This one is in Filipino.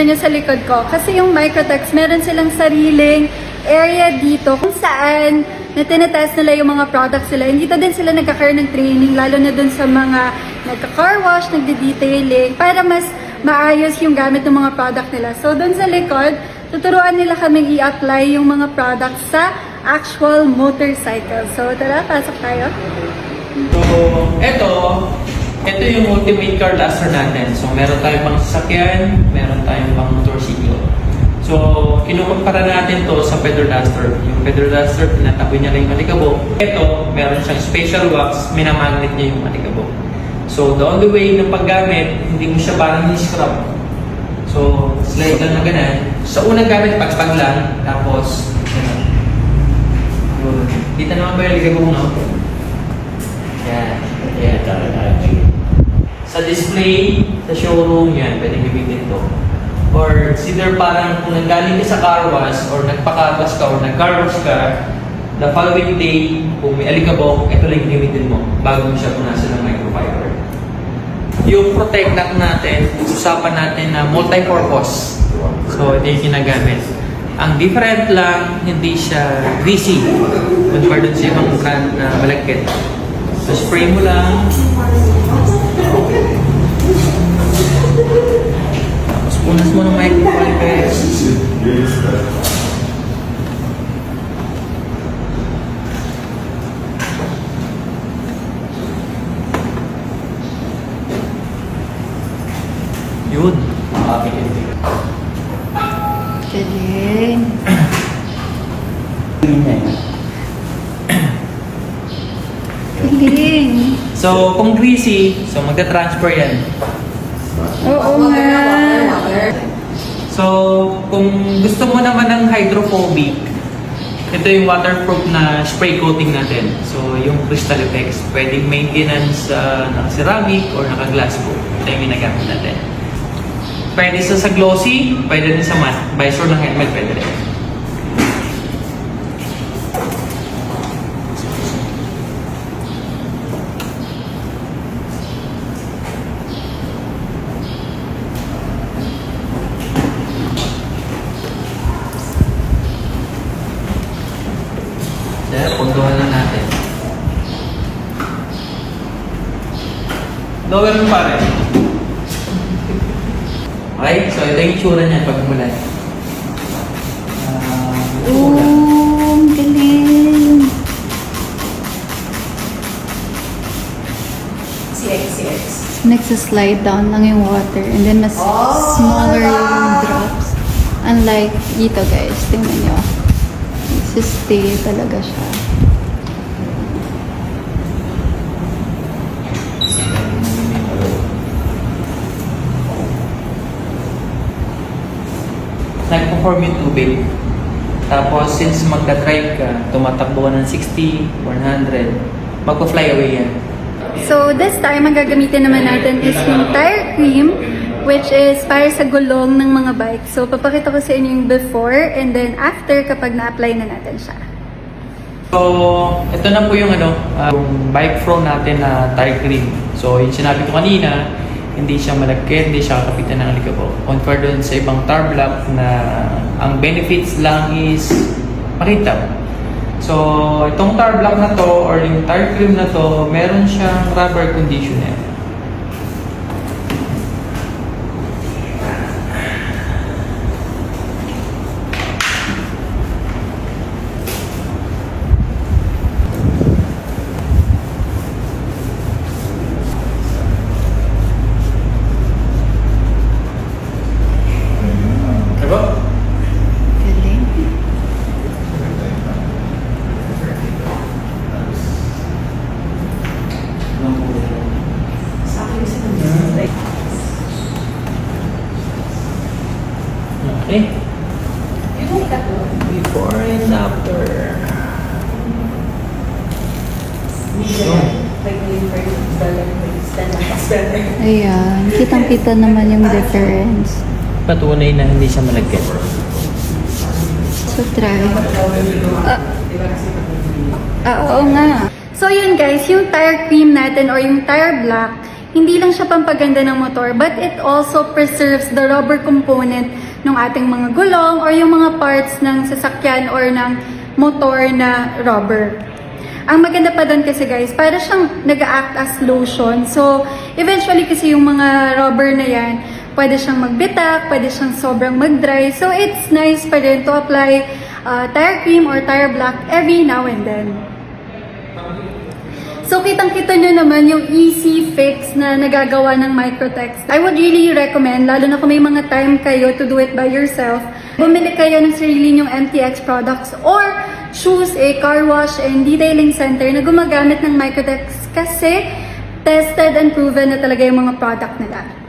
tingnan nyo sa likod ko. Kasi yung Microtex, meron silang sariling area dito kung saan na tinetest nila yung mga products nila. And dito din sila nagkakaroon ng training, lalo na dun sa mga nagka-car wash, nagde-detailing, para mas maayos yung gamit ng mga product nila. So, dun sa likod, tuturuan nila kaming i-apply yung mga products sa actual motorcycle. So, tara, pasok tayo. So, eto, ito yung ultimate car duster natin. So, meron tayong pang sasakyan, meron tayong pang motorsiklo. So, kinukumpara natin to sa feather duster. Yung feather duster, tinataboy niya lang yung alikabok. Ito, meron siyang special wax, minamagnet niya yung alikabok. So, the only way ng paggamit, hindi mo siya parang ni-scrub. So, slide lang na ganun. Sa unang gamit, pagpag lang, tapos. Yun. Kita naman ba yung alikabok, no? Yan. Yan. Sa display, sa showroom, yan, pwede gamitin to. Or consider parang kung nanggaling ka sa car wash or nagpakawas ka or nag-car wash ka, the following day, kung may alikabok, ito lang gamitin mo bago mo siya punasan ng microfiber. Yung protect lock natin, usapan natin na multi-purpose. So, ito yung ginagamit. Ang different lang, hindi siya greasy. Compared sa ibang brand na malagkit. So, spray mo lang. Galing. Galing. So, kung greasy, so magta-transfer yan. Oo nga. So, kung gusto mo naman ng hydrophobic, ito yung waterproof na spray coating natin. So, yung Crystal Effects, pwedeng maintenance sa naka-ceramic or naka-glass book. Ito yung ginagamit natin. Pwede sa, sa glossy, pwede din sa matte. Visor ng helmet, pwede rin. Kaya, lang natin. Lower mo pare. Okay, so ito yung itsura niya pag mulan. Ah, Oo, ang galing. CX, CX. Nagsa-slide down lang yung water and then mas Oh, smaller yung wow. drops. Unlike dito guys, tingnan nyo. Nagsa-stay talaga siya. Nag-perform yung tubig. Tapos, since magka-drive ka, tumatakbo ka ng 60, 100, magpa-fly away yan. So this time, ang gagamitin naman natin is yung tire cream which is para sa gulong ng mga bike. So papakita ko sa inyo yung before and then after kapag na-apply na natin siya. So, ito na po yung ano, uh, yung bike pro natin na tire cream. So, yung sinabi ko kanina, hindi siya malagkit, hindi siya kapitan ng alikabok. Compare dun sa ibang tar block na ang benefits lang is makita. So, itong tar block na to or yung tire cream na to, meron siyang rubber conditioner. Diba? Galing. Sa akin kasi nandun. Like, Okay. yung may kato. Before and after. Like, yung first, better, like, stand up, better. Ayan, kitang-kita naman yung difference. Patunay na hindi siya malagkit. So try. Ah, ah, oo nga. So yun guys, yung tire cream natin or yung tire black hindi lang siya pampaganda ng motor, but it also preserves the rubber component ng ating mga gulong or yung mga parts ng sasakyan or ng motor na rubber. Ang maganda pa doon kasi guys, para siyang nag-act as lotion. So, eventually kasi yung mga rubber na yan, pwede siyang magbitak, pwede siyang sobrang mag-dry. So, it's nice pa rin to apply uh, tire cream or tire black every now and then. So, kitang-kita nyo naman yung easy fix na nagagawa ng Microtex. I would really recommend, lalo na kung may mga time kayo to do it by yourself, bumili kayo ng sarili nyong MTX products or choose a car wash and detailing center na gumagamit ng Microtex kasi tested and proven na talaga yung mga product nila.